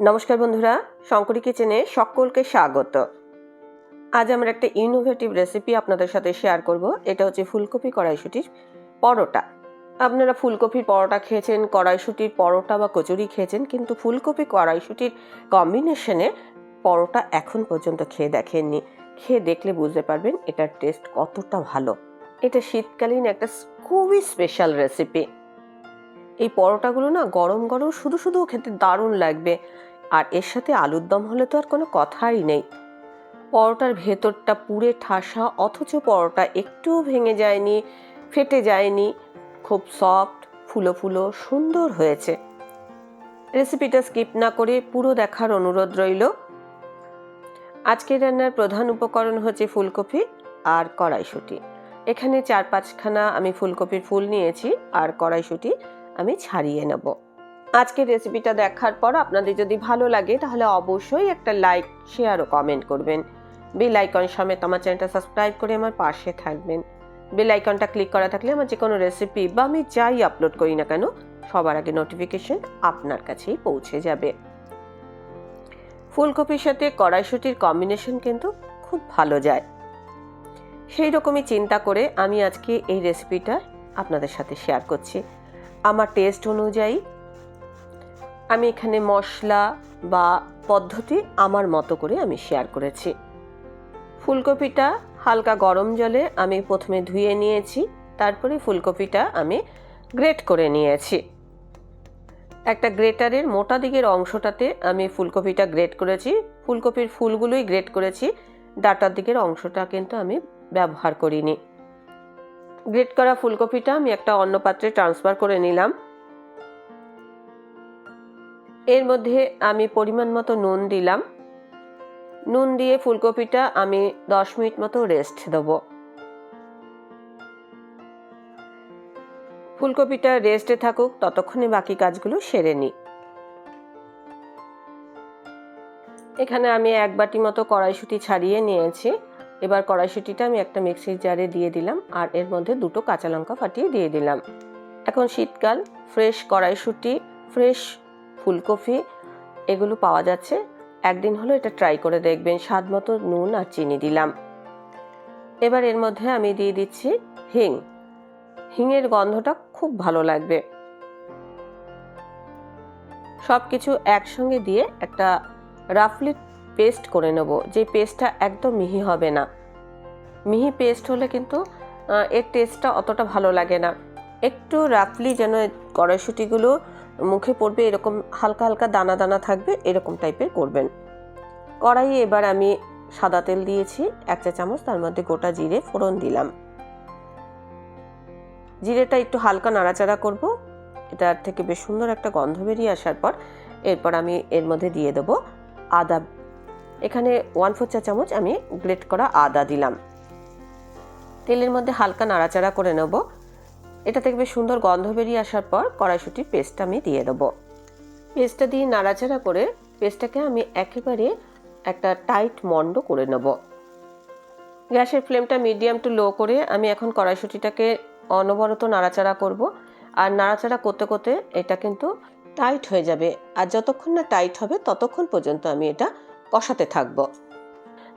নমস্কার বন্ধুরা, শঙ্করী কিচেনে সকলকে স্বাগত। আজ আমরা একটা ইনোভেটিভ রেসিপি আপনাদের সাথে শেয়ার করব। এটা হচ্ছে ফুলকপি কড়াইশুটির পরোটা। আপনারা ফুলকপির পরোটা খেয়েছেন, কড়াইশুটির পরোটা বা কচুরি খেয়েছেন, কিন্তু ফুলকপি কড়াইশুটির কম্বিনেশনে পরোটা এখন পর্যন্ত খেয়ে দেখেননি। খেয়ে দেখলে বুঝতে পারবেন এটার টেস্ট কতটা ভালো। এটা শীতকালীন একটা খুবই স্পেশাল রেসিপি এই পরোটাগুলো না গরম গরম শুধু শুধু খেতে দারুণ লাগবে। আর এর সাথে আলুর দম হলে তো আর কোনো কথাই নেই। পরোটার ভেতরটা পুড়ে ঠাসা, অথচ পরোটা একটুও ভেঙে যায়নি, ফেটে যায়নি। খুব সফট ফুলো ফুলো, সুন্দর হয়েছে। রেসিপিটা স্কিপ না করে পুরো দেখার অনুরোধ রইল। আজকের রান্নার প্রধান উপকরণ হচ্ছে ফুলকপি আর কড়াইশুঁটি। এখানে চার পাঁচখানা আমি ফুলকপির ফুল নিয়েছি আর কড়াইশুঁটি আমি ছাড়িয়ে নেব। আজকের রেসিপিটা দেখার পর আপনাদের যদি ভালো লাগে, তাহলে অবশ্যই একটা লাইক শেয়ার ও কমেন্ট করবেন। বেল আইকন সমেত আমার চ্যানেলটা সাবস্ক্রাইব করে আমার পাশে থাকবেন। বেল আইকনটা ক্লিক করা থাকলে আমার যে কোনো রেসিপি বা আমি যাই আপলোড করি না কেন, সবার আগে নোটিফিকেশন আপনার কাছেই পৌঁছে যাবে। ফুলকপির সাথে কড়াইশুটির কম্বিনেশন কিন্তু খুব ভালো যায়। সেই রকমই চিন্তা করে আমি আজকে এই রেসিপিটা আপনাদের সাথে শেয়ার করছি। আমার টেস্ট অনুযায়ী আমি এখানে মশলা বা পদ্ধতি আমার মতো করে আমি শেয়ার করেছি। ফুলকপিটা হালকা গরম জলে আমি প্রথমে ধুয়ে নিয়েছি, তারপরে ফুলকপিটা আমি গ্রেট করে নিয়েছি। একটা গ্রেটারের মোটা দিকের অংশটাতে আমি ফুলকপিটা গ্রেট করেছি, ফুলকপির ফুলগুলোই গ্রেট করেছি, ডাটার দিকের অংশটা কিন্তু আমি ব্যবহার করিনি। গ্রেট করা ফুলকপিটা আমি একটা অন্য পাত্রে ট্রান্সফার করে নিলাম। এর মধ্যে আমি পরিমাণ মতো নুন দিলাম। নুন দিয়ে ফুলকপিটা আমি দশ মিনিট মতো রেস্ট দেবো। ফুলকপিটা রেস্টে থাকুক, ততক্ষণে বাকি কাজগুলো সেরে নিই। এখানে আমি এক বাটি মতো কড়াইশুঁটি ছাড়িয়ে নিয়েছি। এবার কড়াইশুঁটিটা আমি একটা মিক্সির জারে দিয়ে দিলাম আর এর মধ্যে দুটো কাঁচা লঙ্কা ফাটিয়ে দিয়ে দিলাম। এখন শীতকাল ফ্রেশ কড়াইশুঁটি ফ্রেশ ফুলকপি, এগুলো পাওয়া যাচ্ছে। একদিন হলো এটা ট্রাই করে দেখবেন। স্বাদ মতো নুন আর চিনি দিলাম। এবার এর মধ্যে আমি দিয়ে দিচ্ছি হিং। হিঙের গন্ধটা খুব ভালো লাগবে। সব কিছু একসঙ্গে দিয়ে একটা রাফলি পেস্ট করে নেব। যে পেস্টটা একদম মিহি হবে না। মিহি পেস্ট হলে কিন্তু এর টেস্টটা অতটা ভালো লাগে না। একটু রাফলি যেন কড়াইশুটিগুলো মুখে পড়বে এরকম হালকা হালকা দানা দানা থাকবে, এরকম টাইপের করবেন। কড়াইয়ে এবার আমি সাদা তেল দিয়েছি, এক চা চামচ, তার মধ্যে গোটা জিরে ফোড়ন দিলাম। জিরেটা একটু হালকা নাড়াচাড়া করব, এটার থেকে বেশ সুন্দর একটা গন্ধ বেরিয়ে আসার পর, এরপর আমি এর মধ্যে দিয়ে দেবো আদা। এখানে ওয়ান ফোর চা চামচ আমি গ্রেট করা আদা দিলাম। তেলের মধ্যে হালকা নাড়াচাড়া করে নেব। এটা থেকে বেশ সুন্দর গন্ধ বেরিয়ে আসার পর কড়াইশুটির পেস্টটা আমি দিয়ে দেবো। পেস্টটা দিয়ে নাড়াচাড়া করে পেস্টটাকে আমি একেবারে একটা টাইট মন্ড করে নেব। গ্যাসের ফ্লেমটা মিডিয়াম টু লো করে আমি এখন কড়াইশুটিটাকে অনবরত নাড়াচাড়া করব। আর নাড়াচাড়া করতে করতে এটা কিন্তু টাইট হয়ে যাবে। আর যতক্ষণ না টাইট হবে ততক্ষণ পর্যন্ত আমি এটা কষাতে থাকব।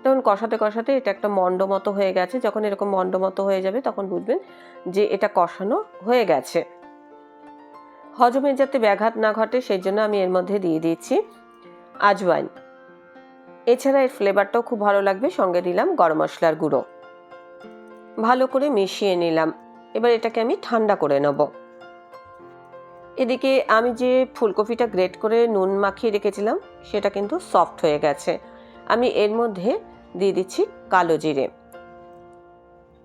তখন কষাতে কষাতে এটা একটা মন্ড মতো হয়ে গেছে। যখন এরকম মন্ড মতো হয়ে যাবে তখন বুঝবেন যে এটা কষানো হয়ে গেছে। হজমের যাতে ব্যাঘাত না ঘটে সেই জন্য আমি এর মধ্যে দিয়ে দিচ্ছি আজওয়াইন। এছাড়া এর ফ্লেভারটাও খুব ভালো লাগবে। সঙ্গে দিলাম গরম মশলার গুঁড়ো। ভালো করে মিশিয়ে নিলাম। এবার এটাকে আমি ঠান্ডা করে নেব। এদিকে আমি যে ফুলকপিটা গ্রেট করে নুন মাখিয়ে রেখেছিলাম, সেটা কিন্তু সফট হয়ে গেছে। আমি এর মধ্যে দিয়ে দিচ্ছি কালো জিরে।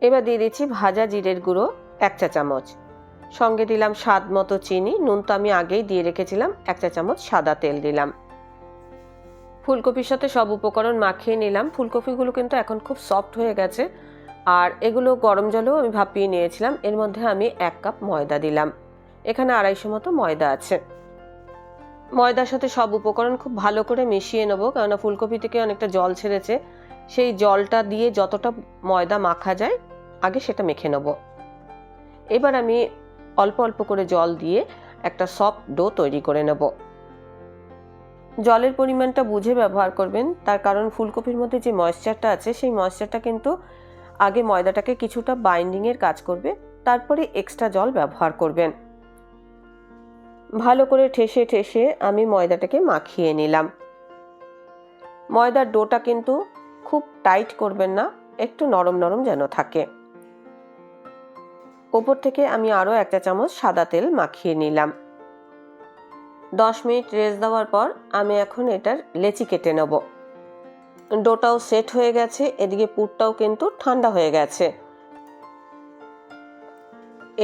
এবার দিয়ে দিচ্ছি ভাজা জিরের গুঁড়ো এক চা চামচ। সঙ্গে দিলাম স্বাদ মতো চিনি, নুন তো আমি আগেই দিয়ে রেখেছিলাম, এক চা চামচ সাদা তেল দিলাম। ফুলকপির সাথে সব উপকরণ মাখিয়ে নিলাম। ফুলকপিগুলো কিন্তু এখন খুব সফট হয়ে গেছে। আর এগুলো গরম জলেও আমি ভাপিয়ে নিয়েছিলাম। এর মধ্যে আমি এক কাপ ময়দা দিলাম। এখানে আড়াইশো মতো ময়দা আছে। ময়দার সাথে সব উপকরণ খুব ভালো করে মিশিয়ে নেব, কেননা ফুলকপি থেকে অনেকটা জল ছেড়েছে। সেই জলটা দিয়ে যতটা ময়দা মাখা যায়, আগে সেটা মেখে নেব। এবার আমি অল্প অল্প করে জল দিয়ে একটা সফট ডো তৈরি করে নেব। জলের পরিমাণটা বুঝে ব্যবহার করবেন, তার কারণ ফুলকপির মধ্যে যে ময়েশ্চারটা আছে, সেই ময়েশ্চারটা কিন্তু আগে ময়দাটাকে কিছুটা বাইন্ডিংয়ের কাজ করবে, তারপরে এক্সট্রা জল ব্যবহার করবেন। ভালো করে ঠেসে ঠেসে আমি ময়দাটাকে মাখিয়ে নিলাম। ময়দার ডোটা কিন্তু খুব টাইট করবেন না, একটু নরম নরম যেন থাকে। ওপর থেকে আমি আরও একটা চামচ সাদা তেল মাখিয়ে নিলাম। দশ মিনিট রেস্ট দেওয়ার পর আমি এখন এটার লেচি কেটে নেব। ডোটাও সেট হয়ে গেছে, এদিকে পুরটাও কিন্তু ঠান্ডা হয়ে গেছে।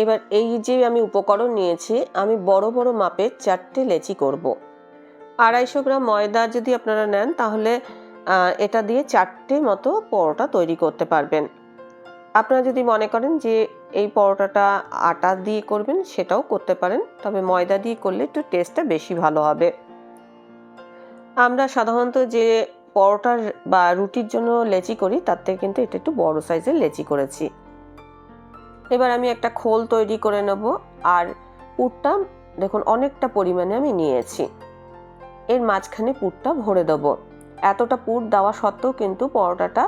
এবার এই যে আমি উপকরণ নিয়েছি, আমি বড় বড় মাপের চারটে লেচি করব। আড়াইশো গ্রাম ময়দা যদি আপনারা নেন, তাহলে এটা দিয়ে চারটে মতো পরোটা তৈরি করতে পারবেন। আপনারা যদি মনে করেন যে এই পরোটাটা আটা দিয়ে করবেন, সেটাও করতে পারেন। তবে ময়দা দিয়ে করলে একটু টেস্টটা বেশি ভালো হবে। আমরা সাধারণত যে পরোটার বা রুটির জন্য লেচি করি, তার থেকে কিন্তু এটা একটু বড় সাইজের লেচি করেছি। এবার আমি একটা খোল তৈরি করে নেব, আর পুরটা দেখুন অনেকটা পরিমাণে আমি নিয়েছি। এর মাঝখানে পুরটা ভরে দেবো। এতটা পুর দেওয়া সত্ত্বেও কিন্তু পরোটাটা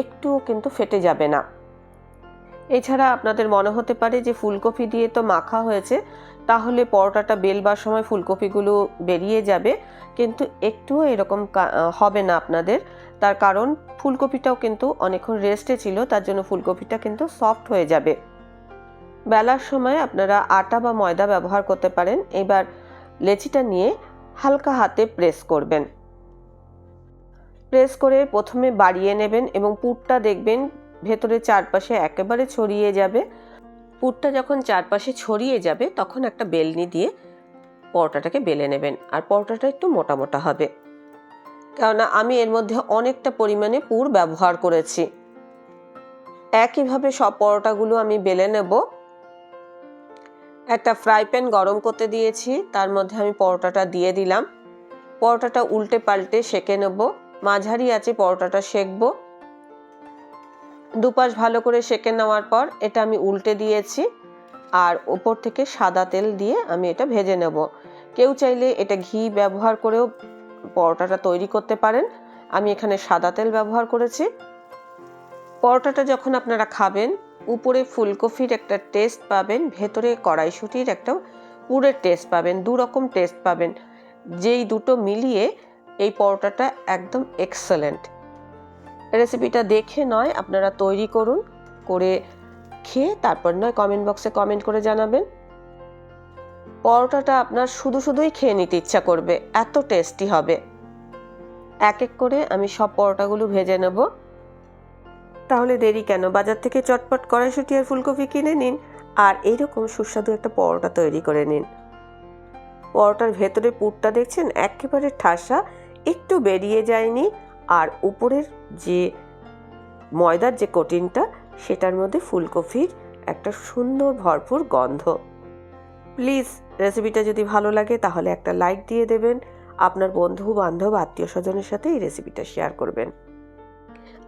একটুও কিন্তু ফেটে যাবে না। এছাড়া আপনাদের মনে হতে পারে যে ফুলকপি দিয়ে তো মাখা হয়েছে, তাহলে পরোটাটা বেলবার সময় ফুলকপিগুলো বেরিয়ে যাবে, কিন্তু একটুও এরকম হবে না আপনাদের। তার কারণ ফুলকপিটাও কিন্তু অনেকক্ষণ রেস্টে ছিল, তার জন্য ফুলকপিটা কিন্তু সফট হয়ে যাবে। বেলার সময় আপনারা আটা বা ময়দা ব্যবহার করতে পারেন, এবার লেচিটা নিয়ে হালকা হাতে প্রেস করবেন। প্রেস করে প্রথমে বাড়িয়ে নেবেন এবং পুরটা দেখবেন ভেতরে চারপাশে একেবারে ছড়িয়ে যাবে। পুরটা যখন চারপাশে ছড়িয়ে যাবে, তখন একটা বেলনি দিয়ে পরোটাটাকে বেলে নেবেন আর পরোটাটা একটু মোটা মোটা হবে। কেননা আমি এর মধ্যে অনেকটা পরিমাণে পুর ব্যবহার করেছি। একইভাবে সব পরোটাগুলো আমি বেলে নেব। একটা ফ্রাই প্যান গরম করতে দিয়েছি, তার মধ্যে আমি পরোটাটা দিয়ে দিলাম। পরোটাটা উল্টে পাল্টে সেঁকে নেব। মাঝারি আছে, পরোটাটা সেঁকবো। দুপাশ ভালো করে সেঁকে নেওয়ার পর এটা আমি উল্টে দিয়েছি আর ওপর থেকে সাদা তেল দিয়ে আমি এটা ভেজে নেব। কেউ চাইলে এটা ঘি ব্যবহার করেও পরোটাটা তৈরি করতে পারেন। আমি এখানে সাদা তেল ব্যবহার করেছি। পরোটাটা যখন আপনারা খাবেন, উপরে ফুলকপির একটা টেস্ট পাবেন, ভেতরে কড়াইশুটির একটা পুরের টেস্ট পাবেন দু রকম টেস্ট পাবেন। যেই দুটো মিলিয়ে এই পরোটাটা একদম এক্সেলেন্ট রেসিপিটা দেখে নয়, আপনারা তৈরি করুন, করে খেয়ে তারপর নয় কমেন্ট বক্সে কমেন্ট করে জানাবেন। পরোটাটা আপনার শুধু শুধুই খেয়ে নিতে ইচ্ছা করবে, এত টেস্টি হবে। এক এক করে আমি সব পরোটাগুলো ভেজে নেব। তাহলে দেরি কেন? বাজার থেকে চটপট কড়াইশুটি আর ফুলকপি কিনে নিন, আর এইরকম সুস্বাদু একটা পরোটা তৈরি করে নিন। পরোটার ভেতরে পুরটা দেখছেন? একেবারে ঠাসা একটু বেরিয়ে যায়নি আর উপরের যে ময়দার যে কোটিনটা সেটার মধ্যে ফুলকপির একটা সুন্দর ভরপুর গন্ধ। প্লিজ রেসিপিটা যদি ভালো লাগে, তাহলে একটা লাইক দিয়ে দেবেন। আপনার বন্ধু বান্ধব আত্মীয় স্বজনের সাথে এই রেসিপিটা শেয়ার করবেন।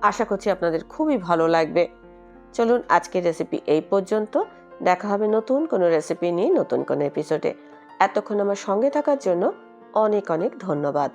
আশা করছি আপনাদের খুবই ভালো লাগবে। চলুন, আজকের রেসিপি এই পর্যন্ত। দেখা হবে নতুন কোনো রেসিপি নিয়ে নতুন কোনো এপিসোডে এতক্ষণ আমার সঙ্গে থাকার জন্য অনেক অনেক ধন্যবাদ।